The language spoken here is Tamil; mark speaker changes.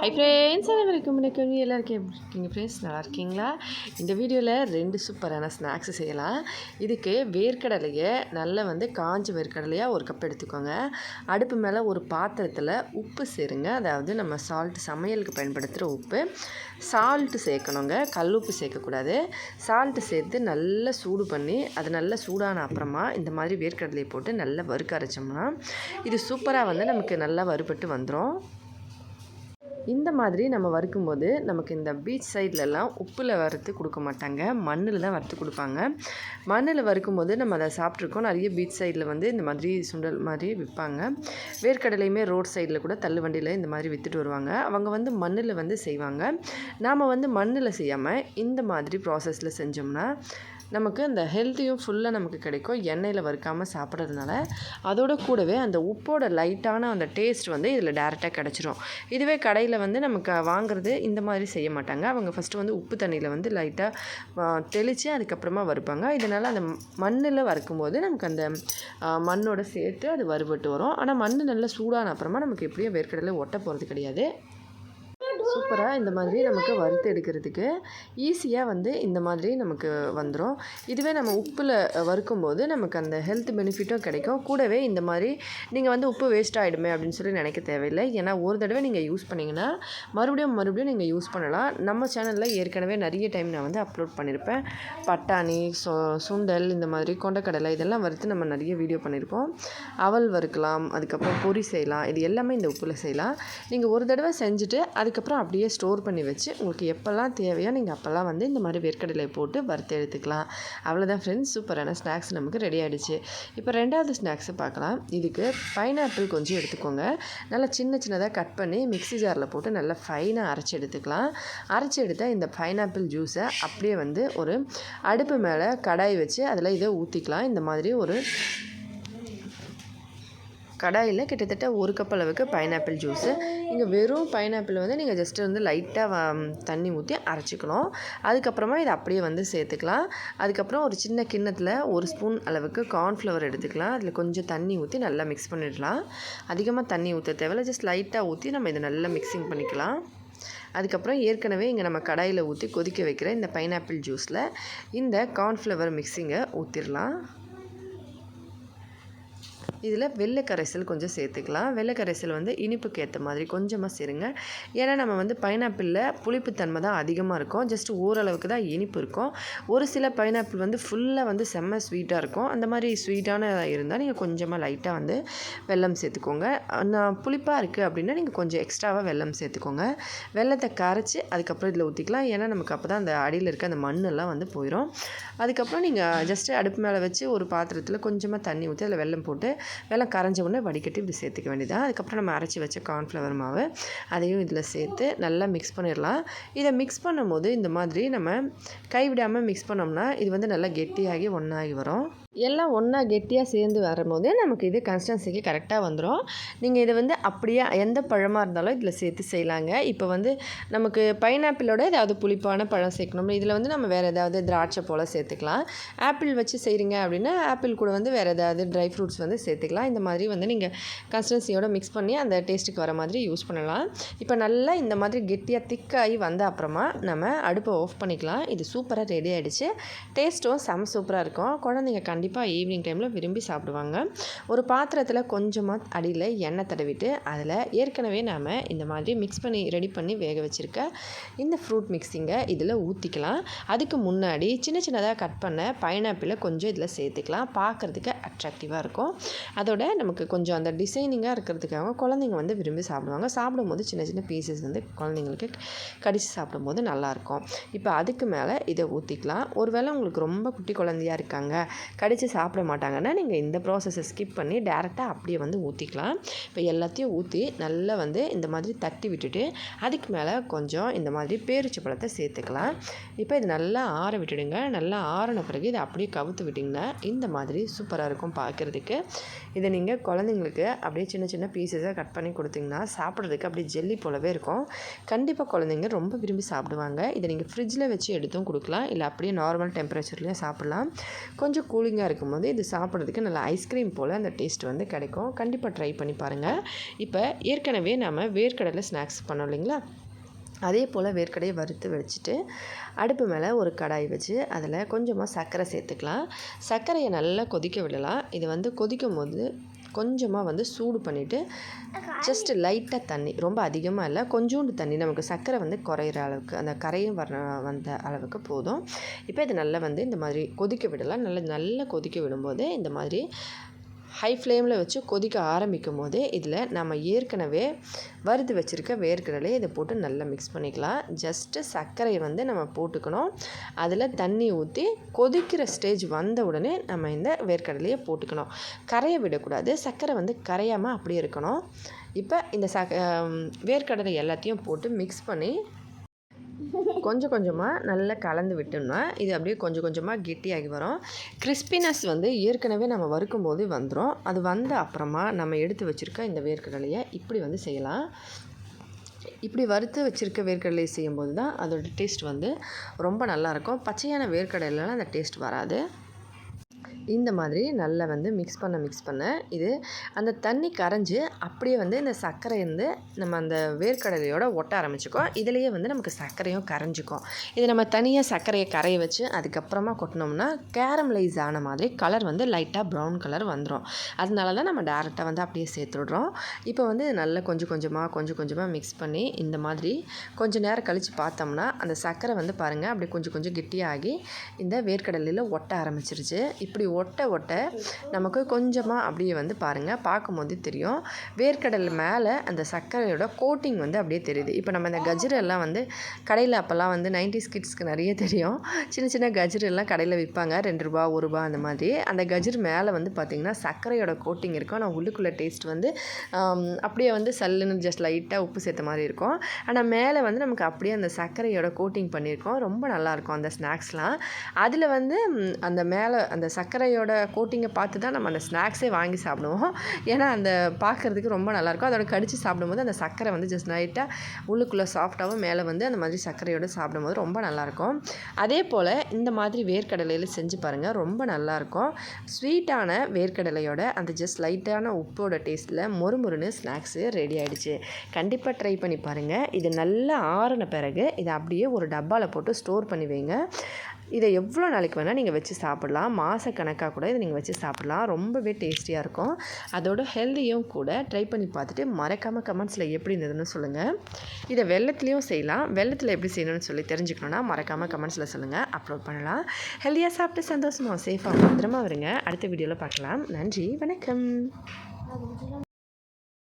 Speaker 1: ஹை ஃப்ரெண்ட்ஸ் அனைவருக்கும் எல்லாம் எல்லாருக்கும் எப்படி இருக்கீங்க ஃப்ரெண்ட்ஸ் நல்லா இருக்கீங்களா இந்த வீடியோவில் ரெண்டு சூப்பரான ஸ்நாக்ஸ் செய்யலாம் இதுக்கு வேர்க்கடலையை நல்லா வந்து காஞ்ச வேர்க்கடலையாக ஒரு கப் எடுத்துக்கோங்க அடுப்பு மேலே ஒரு பாத்திரத்தில் உப்பு சேருங்க அதாவது நம்ம சால்ட் சமையலுக்கு பயன்படுத்துகிற உப்பு சால்ட்டு சேர்க்கணுங்க கல் உப்பு சேர்க்கக்கூடாது சால்ட்டு சேர்த்து நல்லா சூடு பண்ணி அது நல்லா சூடான அப்புறமா இந்த மாதிரி வேர்க்கடலையை போட்டு நல்லா வறுக்க அரைச்சோம்னா இது சூப்பராக வந்து நமக்கு நல்லா வறுபட்டு வந்துடும் இந்த மாதிரி நம்ம வறுக்கும்போது நமக்கு இந்த பீச் சைட்லலாம் உப்பில் வறுத்து கொடுக்க மாட்டாங்க மண்ணில் தான் வறுத்து கொடுப்பாங்க மண்ணில் வறுக்கும்போது நம்ம அதை சாப்பிட்ருக்கோம் நிறைய பீச் சைடில் வந்து இந்த மாதிரி சுண்டல் மாதிரி விற்பாங்க வேர்க்கடலையுமே ரோட் சைடில் கூட தள்ளு வண்டியில் இந்த மாதிரி விற்றுட்டு வருவாங்க அவங்க வந்து மண்ணில் வந்து செய்வாங்க நாம் வந்து மண்ணில் செய்யாமல் இந்த மாதிரி ப்ராசஸில் செஞ்சோம்னா நமக்கு அந்த ஹெல்த்தியும் ஃபுல்லாக நமக்கு கிடைக்கும் எண்ணெயில் வறுக்காமல் சாப்பிட்றதுனால அதோட கூடவே அந்த உப்போட லைட்டான அந்த டேஸ்ட் வந்து இதில் டேரெக்டாக கிடச்சிரும் இதுவே கடையில் வந்து நமக்கு வாங்குறது இந்த மாதிரி செய்ய மாட்டாங்க அவங்க ஃபஸ்ட்டு வந்து உப்பு தண்ணியில் வந்து லைட்டாக தெளித்து அதுக்கப்புறமா வறுப்பாங்க இதனால் அந்த மண்ணில் வறுக்கும்போது நமக்கு அந்த மண்ணோட சேர்த்து அது வறுபட்டு வரும் ஆனால் மண் நல்லா சூடான அப்புறமா நமக்கு எப்படியும் வேர்க்கடலை ஒட்ட போகிறது கிடையாது சூப்பராக இந்த மாதிரி நமக்கு வறுத்து எடுக்கிறதுக்கு ஈஸியாக வந்து இந்த மாதிரி நமக்கு வந்துடும் இதுவே நம்ம உப்பில் வறுக்கும்போது நமக்கு அந்த ஹெல்த் பெனிஃபிட்டும் கிடைக்கும் கூடவே இந்த மாதிரி நீங்கள் வந்து உப்பு வேஸ்ட் ஆகிடுமே அப்படின்னு சொல்லி நினைக்க தேவையில்லை ஏன்னா ஒரு தடவை நீங்கள் யூஸ் பண்ணிங்கன்னா மறுபடியும் மறுபடியும் நீங்கள் யூஸ் பண்ணலாம் நம்ம சேனலில் ஏற்கனவே நிறைய டைம் நான் வந்து அப்லோட் பண்ணியிருப்பேன் பட்டாணி சுண்டல் இந்த மாதிரி கொண்டக்கடலை இதெல்லாம் வறுத்து நம்ம நிறைய வீடியோ பண்ணியிருக்கோம் அவல் வறுக்கலாம் அதுக்கப்புறம் பொறி செய்யலாம் இது எல்லாமே இந்த உப்பில் செய்யலாம் நீங்கள் ஒரு தடவை செஞ்சுட்டு அதுக்கப்புறம் அப்படி அப்படியே ஸ்டோர் பண்ணி வச்சு உங்களுக்கு எப்போல்லாம் தேவையோ நீங்கள் அப்போல்லாம் வந்து இந்த மாதிரி வேர்க்கடலை போட்டு வறுத்து எடுத்துக்கலாம் அவ்வளோதான் ஃப்ரெண்ட்ஸ் சூப்பரான ஸ்நாக்ஸ் நமக்கு ரெடி ஆகிடுச்சு இப்போ ரெண்டாவது ஸ்நாக்ஸை பார்க்கலாம் இதுக்கு பைனாப்பிள் கொஞ்சம் எடுத்துக்கோங்க நல்லா சின்ன சின்னதாக கட் பண்ணி மிக்ஸி ஜாரில் போட்டு நல்லா ஃபைனாக அரைச்சி எடுத்துக்கலாம் அரைச்சி எடுத்தால் இந்த பைனாப்பிள் ஜூஸை அப்படியே வந்து ஒரு அடுப்பு மேலே கடாய் வச்சு அதில் இதை ஊற்றிக்கலாம் இந்த மாதிரி ஒரு கடாயில் கிட்டத்தட்ட ஒரு கப் அளவுக்கு பைனாப்பிள் ஜூஸு இங்கே வெறும் பைனாப்பிள் வந்து நீங்கள் ஜஸ்ட்டு வந்து லைட்டாக தண்ணி ஊற்றி அரைச்சிக்கணும் அதுக்கப்புறமா இதை அப்படியே வந்து சேர்த்துக்கலாம் அதுக்கப்புறம் ஒரு சின்ன கிண்ணத்தில் ஒரு ஸ்பூன் அளவுக்கு கார்ன்ஃப்ளவர் எடுத்துக்கலாம் அதில் கொஞ்சம் தண்ணி ஊற்றி நல்லா மிக்ஸ் பண்ணிடலாம் அதிகமாக தண்ணி ஊற்ற தேவையில்ல ஜஸ்ட் லைட்டாக ஊற்றி நம்ம இதை நல்லா மிக்சிங் பண்ணிக்கலாம் அதுக்கப்புறம் ஏற்கனவே இங்கே நம்ம கடாயில் ஊற்றி கொதிக்க வைக்கிற இந்த பைனாப்பிள் ஜூஸில் இந்த கார்ன்ஃப்ளவர் மிக்சிங்கை ஊற்றிடலாம் இதில் வெள்ளை கரைசல் கொஞ்சம் சேர்த்துக்கலாம் வெள்ளை கரைசல் வந்து இனிப்புக்கு ஏற்ற மாதிரி கொஞ்சமாக சேருங்க ஏன்னா நம்ம வந்து பைனாப்பிளில் புளிப்புத்தன்மை தான் அதிகமாக இருக்கும் ஜஸ்ட் ஓரளவுக்கு தான் இனிப்பு இருக்கும் ஒரு சில பைனாப்பிள் வந்து ஃபுல்லாக வந்து செம்ம ஸ்வீட்டாக இருக்கும் அந்த மாதிரி ஸ்வீட்டான இருந்தால் நீங்கள் கொஞ்சமாக லைட்டாக வந்து வெல்லம் சேர்த்துக்கோங்க நான் புளிப்பாக இருக்குது அப்படின்னா நீங்கள் கொஞ்சம் எக்ஸ்ட்ராவாக வெல்லம் சேர்த்துக்கோங்க வெள்ளத்தை கரைச்சி அதுக்கப்புறம் இதில் ஊற்றிக்கலாம் ஏன்னா நமக்கு அப்போ தான் அந்த அடியில் இருக்க அந்த மண்ணெல்லாம் வந்து போயிடும் அதுக்கப்புறம் நீங்கள் ஜஸ்ட்டு அடுப்பு மேலே வச்சு ஒரு பாத்திரத்தில் கொஞ்சமாக தண்ணி ஊற்றி அதில் வெல்லம் போட்டு வெள்ளம் கரைஞ்ச உடனே வடிகட்டி இப்படி சேர்த்துக்க வேண்டியதான் அதுக்கப்புறம் நம்ம அரைச்சி வச்ச கார்ன்ஃப்ளவர் மாவு அதையும் இதில் சேர்த்து நல்லா மிக்ஸ் பண்ணிடலாம் இதை மிக்ஸ் பண்ணும்போது இந்த மாதிரி நம்ம கைவிடாமல் மிக்ஸ் பண்ணோம்னா இது வந்து நல்லா கெட்டியாகி ஒன்றாகி வரும் எல்லாம் ஒன்றா கெட்டியாக சேர்ந்து வரும்போது நமக்கு இது கன்சிஸ்டன்சிக்கு கரெக்டாக வந்துடும் நீங்கள் இதை வந்து அப்படியே எந்த பழமாக இருந்தாலும் இதில் சேர்த்து செய்யலாங்க இப்போ வந்து நமக்கு பைனாப்பிளோட ஏதாவது புளிப்பான பழம் சேர்க்கணும் இதில் வந்து நம்ம வேறு ஏதாவது திராட்சை போல் சேர்த்துக்கலாம் ஆப்பிள் வச்சு செய்கிறீங்க அப்படின்னா ஆப்பிள் கூட வந்து வேறு ஏதாவது ட்ரை ஃப்ரூட்ஸ் வந்து சேர்த்துக்கலாம் இந்த மாதிரி வந்து நீங்கள் கன்சிஸ்டன்சியோட மிக்ஸ் பண்ணி அந்த டேஸ்ட்டுக்கு வர மாதிரி யூஸ் பண்ணலாம் இப்போ நல்லா இந்த மாதிரி கெட்டியாக திக்காகி வந்த அப்புறமா நம்ம அடுப்பை ஆஃப் பண்ணிக்கலாம் இது சூப்பராக ரெடி ஆகிடுச்சு டேஸ்ட்டும் செம சூப்பராக இருக்கும் குழந்தைங்க கண்டிப்பாக கண்டிப்பாக ஈவினிங் டைமில் விரும்பி சாப்பிடுவாங்க ஒரு பாத்திரத்தில் கொஞ்சமாக அடியில் எண்ணெய் தடவிட்டு அதில் ஏற்கனவே நாம் இந்த மாதிரி மிக்ஸ் பண்ணி ரெடி பண்ணி வேக வச்சுருக்க இந்த ஃப்ரூட் மிக்ஸிங்கை இதில் ஊற்றிக்கலாம் அதுக்கு முன்னாடி சின்ன சின்னதாக கட் பண்ண பைனாப்பிளை கொஞ்சம் இதில் சேர்த்துக்கலாம் பார்க்குறதுக்கு அட்ராக்டிவாக இருக்கும் அதோட நமக்கு கொஞ்சம் அந்த டிசைனிங்காக இருக்கிறதுக்காக குழந்தைங்க வந்து விரும்பி சாப்பிடுவாங்க சாப்பிடும்போது சின்ன சின்ன பீசஸ் வந்து குழந்தைங்களுக்கு கடிச்சு சாப்பிடும்போது நல்லாயிருக்கும் இப்போ அதுக்கு மேலே இதை ஊற்றிக்கலாம் ஒருவேளை உங்களுக்கு ரொம்ப குட்டி குழந்தையாக இருக்காங்க கடித்து சாப்பிட மாட்டாங்கன்னா நீங்கள் இந்த ப்ராசஸை ஸ்கிப் பண்ணி டேரெக்டாக அப்படியே வந்து ஊற்றிக்கலாம் இப்போ எல்லாத்தையும் ஊற்றி நல்லா வந்து இந்த மாதிரி தட்டி விட்டுட்டு அதுக்கு மேலே கொஞ்சம் இந்த மாதிரி பேரிச்ச பழத்தை சேர்த்துக்கலாம் இப்போ இது நல்லா ஆற விட்டுடுங்க நல்லா ஆறின பிறகு இதை அப்படியே கவுத்து விட்டிங்கன்னா இந்த மாதிரி சூப்பராக இருக்கும் இருக்கும் பார்க்குறதுக்கு இதை நீங்கள் குழந்தைங்களுக்கு அப்படியே சின்ன சின்ன பீசஸாக கட் பண்ணி கொடுத்தீங்கன்னா சாப்பிட்றதுக்கு அப்படியே ஜெல்லி போலவே இருக்கும் கண்டிப்பாக குழந்தைங்க ரொம்ப விரும்பி சாப்பிடுவாங்க இதை நீங்கள் ஃப்ரிட்ஜில் வச்சு எடுத்தும் கொடுக்கலாம் இல்லை அப்படியே நார்மல் டெம்பரேச்சர்லேயும் சாப்பிட்லாம் கொஞ்சம் கூலிங்காக இருக்கும்போது இது சாப்பிட்றதுக்கு நல்லா ஐஸ்கிரீம் போல் அந்த டேஸ்ட் வந்து கிடைக்கும் கண்டிப்பாக ட்ரை பண்ணி பாருங்கள் இப்போ ஏற்கனவே நம்ம வேர்க்கடலை ஸ்நாக்ஸ் பண்ணோம் இல்லைங்களா அதே போல் வேர்க்கடையை வறுத்து வச்சுட்டு அடுப்பு மேலே ஒரு கடாய் வச்சு அதில் கொஞ்சமாக சர்க்கரை சேர்த்துக்கலாம் சர்க்கரையை நல்லா கொதிக்க விடலாம் இது வந்து கொதிக்கும் போது கொஞ்சமாக வந்து சூடு பண்ணிவிட்டு ஜஸ்ட்டு லைட்டாக தண்ணி ரொம்ப அதிகமாக இல்லை கொஞ்சோண்டு தண்ணி நமக்கு சர்க்கரை வந்து குறையிற அளவுக்கு அந்த கரையும் வர வந்த அளவுக்கு போதும் இப்போ இது நல்லா வந்து இந்த மாதிரி கொதிக்க விடலாம் நல்லா நல்லா கொதிக்க விடும்போது இந்த மாதிரி ஹை ஃப்ளேமில் வச்சு கொதிக்க ஆரம்பிக்கும் போதே இதில் நம்ம ஏற்கனவே வறுத்து வச்சுருக்க வேர்க்கடலையை இதை போட்டு நல்லா மிக்ஸ் பண்ணிக்கலாம் ஜஸ்ட்டு சர்க்கரையை வந்து நம்ம போட்டுக்கணும் அதில் தண்ணி ஊற்றி கொதிக்கிற ஸ்டேஜ் வந்த உடனே நம்ம இந்த வேர்க்கடலையை போட்டுக்கணும் கரையை விடக்கூடாது சர்க்கரை வந்து கரையாமல் அப்படியே இருக்கணும் இப்போ இந்த ச வேர்க்கடலை எல்லாத்தையும் போட்டு மிக்ஸ் பண்ணி கொஞ்சம் கொஞ்சமாக நல்லா கலந்து விட்டோம்னா இது அப்படியே கொஞ்சம் கொஞ்சமாக கெட்டியாகி வரும் கிறிஸ்பினஸ் வந்து ஏற்கனவே நம்ம வறுக்கும் போது வந்துடும் அது வந்த அப்புறமா நம்ம எடுத்து வச்சுருக்க இந்த வேர்க்கடலையை இப்படி வந்து செய்யலாம் இப்படி வறுத்து வச்சுருக்க வேர்க்கடலை செய்யும்போது தான் அதோடய டேஸ்ட் வந்து ரொம்ப நல்லாயிருக்கும் பச்சையான வேர்க்கடலாம் அந்த டேஸ்ட் வராது இந்த மாதிரி நல்லா வந்து மிக்ஸ் பண்ண மிக்ஸ் பண்ண இது அந்த தண்ணி கரைஞ்சி அப்படியே வந்து இந்த சர்க்கரை வந்து நம்ம அந்த வேர்க்கடலையோட ஒட்ட ஆரம்பிச்சுக்கோ இதுலேயே வந்து நமக்கு சர்க்கரையும் கரைஞ்சிக்கும் இது நம்ம தனியாக சர்க்கரையை கரைய வச்சு அதுக்கப்புறமா கொட்டினோம்னா கேரமலைஸ் ஆன மாதிரி கலர் வந்து லைட்டாக ப்ரௌன் கலர் வந்துடும் அதனால தான் நம்ம டேரெக்டாக வந்து அப்படியே சேர்த்துடுறோம் இப்போ வந்து நல்லா கொஞ்சம் கொஞ்சமாக கொஞ்சம் கொஞ்சமாக மிக்ஸ் பண்ணி இந்த மாதிரி கொஞ்சம் நேரம் கழித்து பார்த்தோம்னா அந்த சர்க்கரை வந்து பாருங்கள் அப்படியே கொஞ்சம் கொஞ்சம் கிட்டியாகி இந்த வேர்க்கடலையில் ஒட்ட ஆரம்பிச்சிருச்சு இப்படி அப்படி ஒட்ட ஒட்ட நமக்கு கொஞ்சமாக அப்படியே வந்து பாருங்கள் பார்க்கும்போது தெரியும் வேர்க்கடல் மேலே அந்த சர்க்கரையோட கோட்டிங் வந்து அப்படியே தெரியுது இப்போ நம்ம இந்த கஜரெல்லாம் வந்து கடையில் அப்போல்லாம் வந்து நைன்டி ஸ்கிட்ஸ்க்கு நிறைய தெரியும் சின்ன சின்ன கஜரெல்லாம் கடையில் விற்பாங்க ரெண்டு ரூபா ஒரு ரூபா அந்த மாதிரி அந்த கஜர் மேலே வந்து பார்த்திங்கன்னா சர்க்கரையோட கோட்டிங் இருக்கும் ஆனால் உள்ளுக்குள்ளே டேஸ்ட் வந்து அப்படியே வந்து சல்லுன்னு ஜஸ்ட் லைட்டாக உப்பு சேர்த்த மாதிரி இருக்கும் ஆனால் மேலே வந்து நமக்கு அப்படியே அந்த சர்க்கரையோட கோட்டிங் பண்ணியிருக்கோம் ரொம்ப நல்லாயிருக்கும் அந்த ஸ்நாக்ஸ்லாம் அதில் வந்து அந்த மேலே அந்த சர்க்கரை சர்க்கரையோட கோட்டிங்கை பார்த்து தான் நம்ம அந்த ஸ்நாக்ஸே வாங்கி சாப்பிடுவோம் ஏன்னா அந்த பார்க்குறதுக்கு ரொம்ப நல்லாயிருக்கும் அதோட கடித்து சாப்பிடும்போது அந்த சர்க்கரை வந்து ஜஸ்ட் நைட்டாக உள்ளுக்குள்ளே சாஃப்டாகவும் மேலே வந்து அந்த மாதிரி சர்க்கரையோடு சாப்பிடும்போது ரொம்ப நல்லாயிருக்கும் அதே போல் இந்த மாதிரி வேர்க்கடலையில் செஞ்சு பாருங்கள் ரொம்ப நல்லாயிருக்கும் ஸ்வீட்டான வேர்க்கடலையோட அந்த ஜஸ்ட் லைட்டான உப்போட டேஸ்ட்டில் மொறுமொறுன்னு ஸ்நாக்ஸு ரெடி ஆகிடுச்சு கண்டிப்பாக ட்ரை பண்ணி பாருங்கள் இது நல்லா ஆறின பிறகு இதை அப்படியே ஒரு டப்பாவில் போட்டு ஸ்டோர் பண்ணி வைங்க இதை எவ்வளோ நாளைக்கு வேணால் நீங்கள் வச்சு சாப்பிட்லாம் மாத கணக்காக கூட இதை நீங்கள் வச்சு சாப்பிட்லாம் ரொம்பவே டேஸ்டியாக இருக்கும் அதோட ஹெல்த்தியும் கூட ட்ரை பண்ணி பார்த்துட்டு மறக்காமல் கமெண்ட்ஸில் எப்படி இருந்ததுன்னு சொல்லுங்கள் இதை வெள்ளத்துலேயும் செய்யலாம் வெள்ளத்தில் எப்படி செய்யணும்னு சொல்லி தெரிஞ்சுக்கணுன்னா மறக்காமல் கமெண்ட்ஸில் சொல்லுங்கள் அப்லோட் பண்ணலாம் ஹெல்த்தியாக சாப்பிட்டு சந்தோஷமாக சேஃபாக பத்திரமா வருங்க அடுத்த வீடியோவில் பார்க்கலாம் நன்றி வணக்கம்